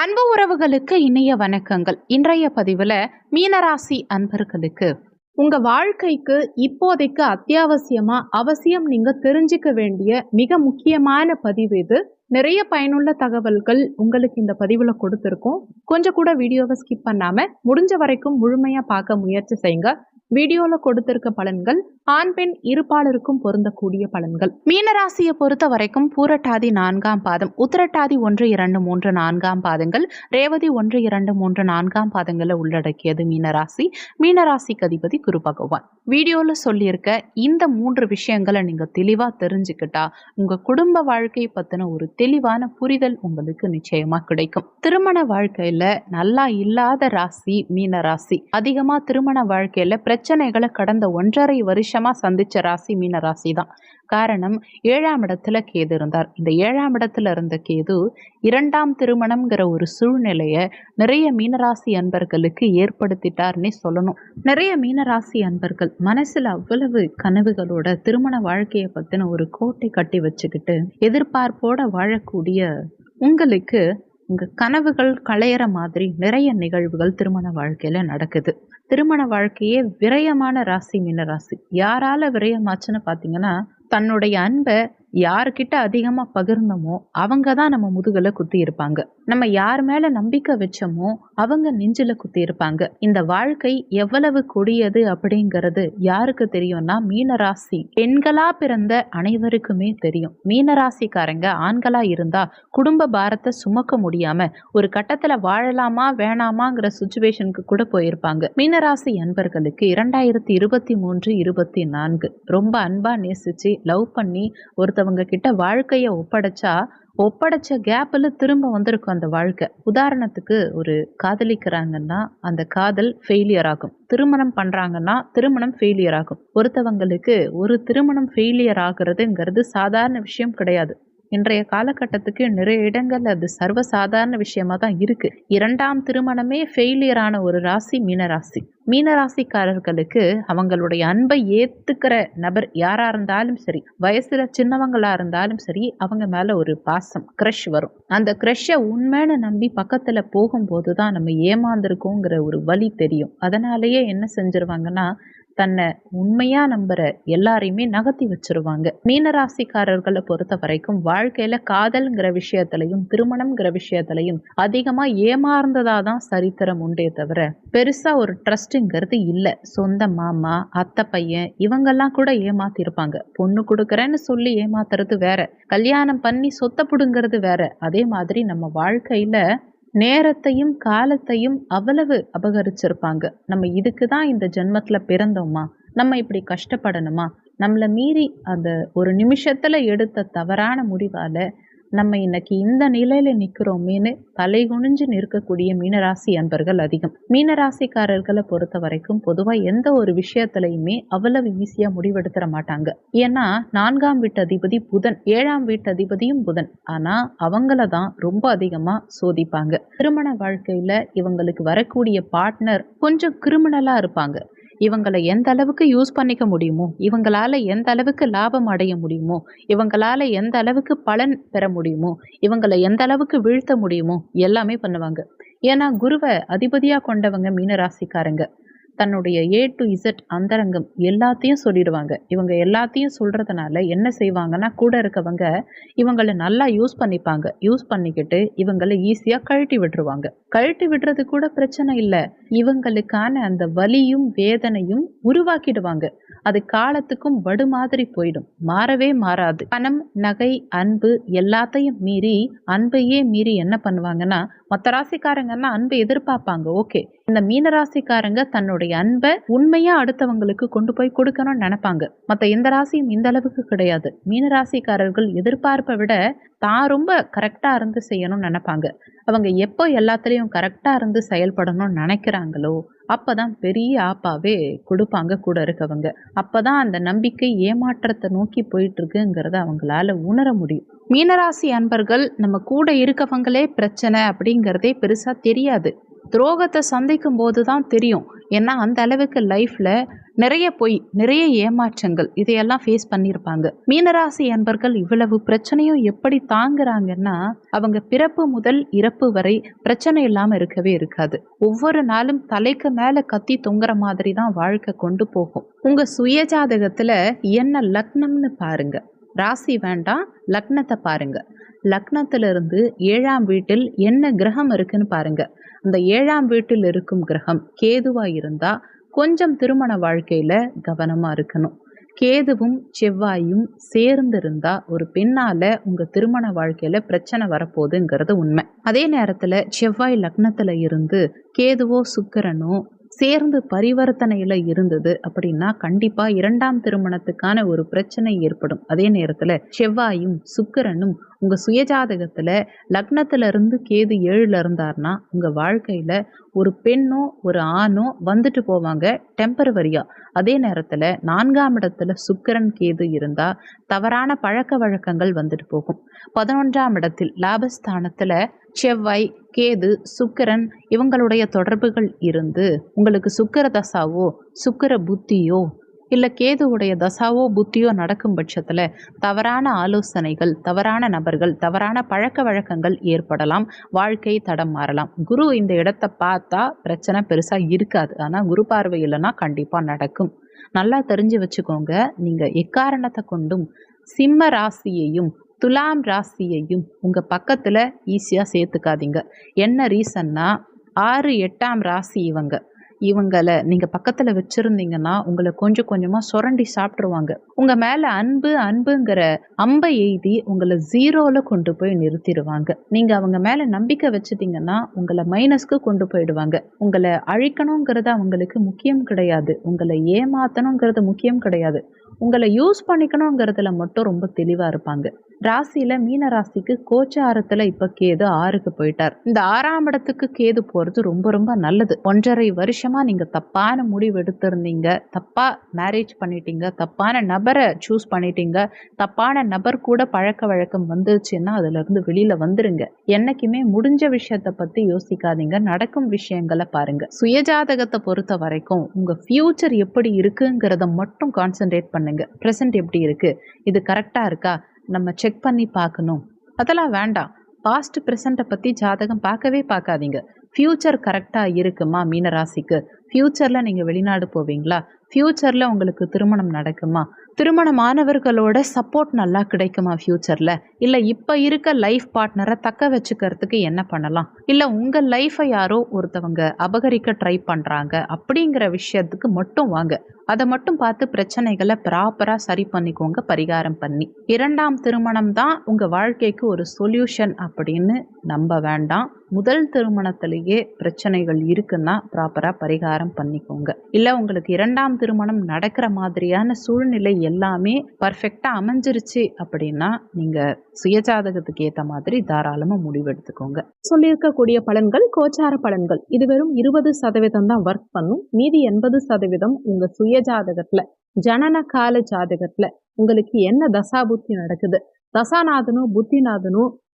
அன்பு உறவுகளுக்கு இனிய வணக்கங்கள். இன்றைய பதிவில் மீனராசி அன்பர்களுக்கு. உங்க வாழ்க்கைக்கு இப்போதைக்கு அத்தியாவசியமா அவசியம் நீங்க தெரிஞ்சுக்க வேண்டிய மிக முக்கியமான பதிவு இது. நிறைய பயனுள்ள தகவல்கள் உங்களுக்கு இந்த பதிவில் கொடுத்துருக்கோம். கொஞ்சம் கூட வீடியோவை ஸ்கிப் பண்ணாம முடிஞ்ச வரைக்கும் முழுமையா பார்க்க முயற்சி செய்யுங்க. வீடியோவில் கொடுத்துருக்க பலன்கள் ஆண் பெண் இருபாலருக்கும் பொருந்தக்கூடிய பலன்கள். மீனராசியை பொறுத்த வரைக்கும் பூரட்டாதி நான்காம் பாதம் உத்திரட்டாதி ஒன்று இரண்டு மூன்று நான்காம் பாதங்கள் ரேவதி ஒன்று இரண்டு மூன்று நான்காம் பாதங்களை உள்ளடக்கியது மீனராசி. மீனராசிக்கு அதிபதி குரு பகவான். வீடியோவில் சொல்லியிருக்க இந்த மூன்று விஷயங்களை நீங்கள் தெளிவாக தெரிஞ்சுக்கிட்டா உங்கள் குடும்ப வாழ்க்கையை பற்றின ஒரு தெளிவான புரிதல் உங்களுக்கு நிச்சயமாக கிடைக்கும். திருமண வாழ்க்கையில் நல்லா இல்லாத ராசி மீனராசி. அதிகமா அதிகமாக திருமண வாழ்க்கையில் பிரச்சனைகளை கடந்த ஒன்றரை வருஷம் விசேஷமாக சந்தித்த ராசி மீன ராசி தான் காரணம் ஏழாம் இடத்துல கேது இருந்தார். இந்த ஏழாம் இடத்துல இருந்த கேது இரண்டாம் திருமணம்ங்கிற ஒரு சூழ்நிலையை நிறைய மீனராசி அன்பர்களுக்கு ஏற்படுத்திட்டார்னே சொல்லணும். நிறைய மீனராசி அன்பர்கள் மனசில் அவ்வளவு கனவுகளோட திருமண வாழ்க்கையை பற்றின ஒரு கோட்டை கட்டி வச்சுக்கிட்டு எதிர்பார்ப்போட வாழக்கூடிய உங்களுக்கு உங்க கனவுகள் களையிற மாதிரி நிறைய நிகழ்வுகள் திருமண வாழ்க்கையில நடக்குது. திருமண வாழ்க்கையே விரயமான ராசி மீன ராசி. யாரால விரயமாச்சுன்னு பார்த்தீங்கன்னா தன்னுடைய அன்பை யாருக்கிட்ட அதிகமாக பகிர்ந்தோமோ அவங்க தான் நம்ம முதுகில் குத்தி இருப்பாங்க. நம்ம யார் மேலே நம்பிக்கை வச்சோமோ அவங்க நெஞ்சில் குத்தி இருப்பாங்க இந்த வாழ்க்கை எவ்வளவு கொடியது அப்படிங்கிறது யாருக்கு தெரியும்னா மீனராசி பெண்களா பிறந்த அனைவருக்குமே தெரியும். மீனராசிக்காரங்க ஆண்களா இருந்தா குடும்ப பாரத்தை சுமக்க முடியாம ஒரு கட்டத்துல வாழலாமா வேணாமாங்கிற சுச்சுவேஷனுக்கு கூட போயிருப்பாங்க. மீனராசி அன்பர்களுக்கு இரண்டாயிரத்தி இருபத்தி மூன்று இருபத்தி நான்கு ரொம்ப அன்பா நேசிச்சு லவ் பண்ணி ஒருத்தவங்க கிட்ட வாழ்க்கையை ஒப்படைச்சா ஒப்படைச்ச கேப்பில் திரும்ப வந்திருக்கும் அந்த வாழ்க்கை. உதாரணத்துக்கு ஒரு காதலிக்கிறாங்கன்னா அந்த காதல் ஃபெயிலியர் ஆகும். திருமணம் பண்ணுறாங்கன்னா திருமணம் ஃபெயிலியர் ஆகும். ஒருத்தவங்களுக்கு ஒரு திருமணம் ஃபெயிலியர் ஆகுறதுங்கிறது சாதாரண விஷயம் கிடையாது. இன்றைய காலகட்டத்துக்கு நிறைய இடங்கள் அது சர்வசாதாரண விஷயமா தான் இருக்கு. இரண்டாம் திருமணமே ஃபெயிலியரான ஒரு ராசி மீனராசி மீனராசிக்காரர்களுக்கு அவங்களுடைய அன்பை ஏத்துக்கிற நபர் யாரா இருந்தாலும் சரி வயசுல சின்னவங்களா இருந்தாலும் சரி அவங்க மேல ஒரு பாசம் க்ரஷ் வரும். அந்த க்ரஷ்ஷை உண்மைன்னு நம்பி பக்கத்துல போகும்போது தான் நம்ம ஏமாந்துருக்கோங்கிற ஒரு வழி தெரியும். அதனாலேயே என்ன செஞ்சிருவாங்கன்னா தன்னை உண்மையா நம்புற எல்லாரையுமே நகர்த்தி வச்சிருவாங்க. மீனராசிக்காரர்களை பொறுத்த வரைக்கும் வாழ்க்கையில காதல்ங்கிற விஷயத்திலையும் திருமணம்ங்கிற விஷயத்திலையும் அதிகமா ஏமாறந்ததா தான் சரித்திரம் உண்டே தவிர பெருசா ஒரு ட்ரஸ்ட்டுங்கிறது இல்லை. சொந்த மாமா அத்தை பையன் இவங்கெல்லாம் கூட ஏமாத்திருப்பாங்க. பொண்ணு கொடுக்குறேன்னு சொல்லி ஏமாத்துறது வேற. கல்யாணம் பண்ணி சொத்தை புடுங்கிறது வேற. அதே மாதிரி நம்ம வாழ்க்கையில நேரத்தையும் காலத்தையும் அவ்வளவு அபகரிச்சிருப்பாங்க. நம்ம இதுக்கு தான் இந்த ஜென்மத்தில் பிறந்தோமா? நம்ம இப்படி கஷ்டப்படணுமா? நம்மளை மீறி அந்த ஒரு நிமிஷத்தில் எடுத்த தவறான முடிவால் நம்ம இன்னைக்கு இந்த நிலையில நிக்கிறோமேனு தலை குனிஞ்சு நிற்கக்கூடிய மீனராசி அன்பர்கள் அதிகம். மீனராசிக்காரர்களை பொறுத்த வரைக்கும் பொதுவாக எந்த ஒரு விஷயத்திலையுமே அவ்வளவு ஈஸியாக முடிவெடுத்துட மாட்டாங்க. ஏன்னா நான்காம் வீட்டு அதிபதி புதன் ஏழாம் வீட்டு அதிபதியும் புதன். ஆனால் அவங்கள தான் ரொம்ப அதிகமாக சோதிப்பாங்க. திருமண வாழ்க்கையில் இவங்களுக்கு வரக்கூடிய பார்ட்னர் கொஞ்சம் கிரிமினலாக இருப்பாங்க. இவங்களை எந்த அளவுக்கு யூஸ் பண்ணிக்க முடியுமோ இவங்களால எந்த அளவுக்கு லாபம் அடைய முடியுமோ இவங்களால எந்த அளவுக்கு பலன் பெற முடியுமோ இவங்களை எந்த அளவுக்கு வீழ்த்த முடியுமோ எல்லாமே பண்ணுவாங்க. ஏன்னா குருவை அதிபதியாக கொண்டவங்க மீனராசிக்காரங்க. தன்னுடைய ஏ டு இசட் அந்தரங்கம் எல்லாத்தையும் சொல்லிடுவாங்க. இவங்க எல்லாத்தையும் சொல்கிறதுனால என்ன செய்வாங்கன்னா கூட இருக்கவங்க இவங்களை நல்லா யூஸ் பண்ணிப்பாங்க. யூஸ் பண்ணிக்கிட்டு இவங்களை ஈஸியாக கழட்டி விட்டுருவாங்க. கழட்டி விடுறது கூட பிரச்சனை இல்லை. இவங்களுக்கான அந்த வலியும் வேதனையும் உருவாக்கிடுவாங்க. அது காலத்துக்கும் வடு மாதிரி போயிடும். மாறவே மாறாது. பணம் நகை அன்பு எல்லாத்தையும் மீறி அன்பையே மீறி என்ன பண்ணுவாங்கன்னா மற்ற ராசிக்காரங்கன்னா அன்பை எதிர்பார்ப்பாங்க. ஓகே. இந்த மீன ராசிக்காரங்க தன்னுடைய அன்பை உண்மையா அடுத்தவங்களுக்கு கொண்டு போய் கொடுக்கணும்னு நினைப்பாங்க. மற்ற எந்த ராசியும் இந்த அளவுக்கு கிடையாது. மீன ராசிக்காரர்கள் எதிர்பார்ப்பை விட தான் ரொம்ப கரெக்டாக இருந்து செய்யணும்னு நினைப்பாங்க. அவங்க எப்போ எல்லாத்துலேயும் கரெக்டாக இருந்து செயல்படணும்னு நினைக்கிறாங்களோ அப்போ தான் பெரிய ஆப்பாவே கொடுப்பாங்க கூட இருக்கவங்க. அப்போ தான் அந்த நம்பிக்கை ஏமாற்றத்தை நோக்கி போயிட்டுருக்குங்கிறத அவங்களால உணர முடியும். மீனராசி அன்பர்கள் நம்ம கூட இருக்கவங்களே பிரச்சனை அப்படிங்கிறதே பெருசாக தெரியாது. துரோகத்தை சந்திக்கும் போது தான் தெரியும். ஏன்னா அந்த அளவுக்கு லைஃப்பில் நிறைய பொய் நிறைய ஏமாற்றங்கள் இதையெல்லாம் ஃபேஸ் பண்ணியிருப்பாங்க. மீனராசி அன்பர்கள் இவ்வளவு பிரச்சனையும் எப்படி தாங்குறாங்கன்னா அவங்க பிறப்பு முதல் இறப்பு வரை பிரச்சனை இல்லாமல் இருக்கவே இருக்காது. ஒவ்வொரு நாளும் தலைக்கு மேலே கத்தி தொங்குற மாதிரி தான் வாழ்க்கை கொண்டு போகும். உங்கள் சுயஜாதகத்தில் என்ன லக்னம்னு பாருங்கள் ராசி வேண்டாம் லக்னத்தை பாருங்க. லக்னத்திலிருந்து ஏழாம் வீட்டில் என்ன கிரகம் இருக்குன்னு பாருங்க. அந்த ஏழாம் வீட்டில் இருக்கும் கிரகம் கேதுவா இருந்தா கொஞ்சம் திருமண வாழ்க்கையில கவனமா இருக்கணும். கேதுவும் செவ்வாயும் சேர்ந்து இருந்தா ஒரு பெண்ணால உங்க திருமண வாழ்க்கையில பிரச்சனை வரப்போகுதுங்கிறது உண்மை. அதே நேரத்துல செவ்வாய் லக்னத்துல இருந்து கேதுவோ சுக்கிரனோ சேர்ந்து பரிவர்த்தனையில் இருந்தது அப்படின்னா கண்டிப்பாக இரண்டாம் திருமணத்துக்கான ஒரு பிரச்சனை ஏற்படும். அதே நேரத்தில் செவ்வாயும் சுக்கிரனும் உங்கள் சுயஜாதகத்தில் லக்னத்திலிருந்து கேது ஏழில் இருந்தார்னா உங்கள் வாழ்க்கையில் ஒரு பெண்ணோ ஒரு ஆணோ வந்துட்டு போவாங்க டெம்பரவரியாக அதே நேரத்தில் நான்காம் இடத்துல சுக்கரன் கேது இருந்தால் தவறான பழக்க வழக்கங்கள் வந்துட்டு போகும். பதினொன்றாம் இடத்தில் லாபஸ்தானத்தில் செவ்வாய் கேது சுக்கரன் இவங்களுடைய தொடர்புகள் இருந்து உங்களுக்கு சுக்கர தசாவோ சுக்கர புத்தியோ இல்லை கேதுவுடைய தசாவோ புத்தியோ நடக்கும் பட்சத்தில் தவறான ஆலோசனைகள் தவறான நபர்கள் தவறான பழக்க வழக்கங்கள் ஏற்படலாம். வாழ்க்கை தடம் மாறலாம். குரு இந்த இடத்த பார்த்தா பிரச்சனை பெருசாக இருக்காது. ஆனால் குரு பார்வை இல்லைன்னா கண்டிப்பாக நடக்கும். நல்லா தெரிஞ்சு வச்சுக்கோங்க. நீங்கள் எக்காரணத்தை கொண்டும் சிம்ம ராசியையும் துலாம் ராசியையும் உங்கள் பக்கத்தில் ஈஸியாக சேர்த்துக்காதீங்க. என்ன ரீசன்னா ஆறு எட்டாம் ராசி இவங்க. இவங்களை நீங்கள் பக்கத்தில் வச்சுருந்தீங்கன்னா உங்களை கொஞ்சம் கொஞ்சமாக சுரண்டி சாப்பிட்ருவாங்க உங்கள் மேலே அன்பு அன்புங்கிற அம்பை எய்தி உங்களை ஜீரோவில் கொண்டு போய் நிறுத்திடுவாங்க. நீங்கள் அவங்க மேலே நம்பிக்கை வச்சுட்டீங்கன்னா உங்களை மைனஸ்க்கு கொண்டு போயிடுவாங்க. உங்களை அழிக்கணுங்கிறது அவங்களுக்கு முக்கியம் கிடையாது. உங்களை ஏமாற்றணுங்கிறது முக்கியம் கிடையாது. உங்களை யூஸ் பண்ணிக்கணுங்கிறதுல மட்டும் ரொம்ப தெளிவாக இருப்பாங்க. ராசியில் மீன ராசிக்கு கோச்சாரத்தில் இப்போ கேது ஆறுக்கு போயிட்டார். இந்த ஆறாம் இடத்துக்கு கேது போகிறது ரொம்ப ரொம்ப நல்லது. ஒன்றரை வருஷம் நிச்சயமாக நீங்கள் தப்பான முடிவு எடுத்திருந்தீங்க. தப்பாக மேரேஜ் பண்ணிட்டீங்க. தப்பான நபரை சூஸ் பண்ணிட்டீங்க. தப்பான நபர் கூட பழக்க வழக்கம் வந்துருச்சுன்னா அதுலேருந்து வெளியில் வந்துருங்க. என்னைக்குமே முடிஞ்ச விஷயத்தை பற்றி யோசிக்காதீங்க. நடக்கும் விஷயங்களை பாருங்கள் சுயஜாதகத்தை பொறுத்த வரைக்கும் உங்கள் ஃப்யூச்சர் எப்படி இருக்குங்கிறத மட்டும் கான்சென்ட்ரேட் பண்ணுங்கள் ப்ரெசன்ட் எப்படி இருக்குது இது கரெக்டாக இருக்கா? நம்ம செக் பண்ணி பார்க்கணும். அதெல்லாம் வேண்டாம். பாஸ்ட் ப்ரெசண்ட்டை பற்றி ஜாதகம் பார்க்கவே பார்க்காதீங்க. ஃப்யூச்சர் கரெக்டாக இருக்குமா மீனராசிக்கு? ஃப்யூச்சரில் நீங்கள் வெளிநாடு போவீங்களா? ஃப்யூச்சரில் உங்களுக்கு திருமணம் நடக்குமா? திருமணமானவர்களோட சப்போர்ட் நல்லா கிடைக்குமா ஃப்யூச்சரில் இல்லை இப்போ இருக்க லைஃப் பார்ட்னரை தக்க வச்சுக்கிறதுக்கு என்ன பண்ணலாம்? இல்லை உங்கள் லைஃப்பை யாரோ ஒருத்தவங்க அபகரிக்க ட்ரை பண்ணுறாங்க அப்படிங்கிற விஷயத்துக்கு மட்டும் வாங்க. அதை மட்டும் பார்த்து பிரச்சனைகளை ப்ராப்பராக சரி பண்ணிக்கோங்க பரிகாரம் பண்ணி. இரண்டாம் திருமணம் தான் உங்கள் வாழ்க்கைக்கு ஒரு சொல்யூஷன் அப்படின்னு நம்ப வேண்டாம். முதல் திருமணத்திலேயே பிரச்சனைகள் இருக்குன்னா ப்ராப்பராக பரிகாரம் பண்ணிக்கோங்க. இல்லை உங்களுக்கு இரண்டாம் திருமணம் நடக்கிற மாதிரியான சூழ்நிலை எல்லாமே பர்ஃபெக்டாக அமைஞ்சிருச்சு அப்படின்னா நீங்கள் சுயஜாதகத்துக்கு ஏற்ற மாதிரி தாராளமாக முடிவெடுத்துக்கோங்க. சொல்லியிருக்கக்கூடிய பலன்கள் கோச்சார பலன்கள். இது வெறும் இருபது சதவீதம் தான் ஒர்க் பண்ணும். மீதி எண்பது சதவீதம் உங்கள் சுயஜாதகத்தில் ஜனன கால ஜாதகத்தில் உங்களுக்கு என்ன தசாபுத்தி நடக்குது? தசாநாதனும் புத்திநாதனும்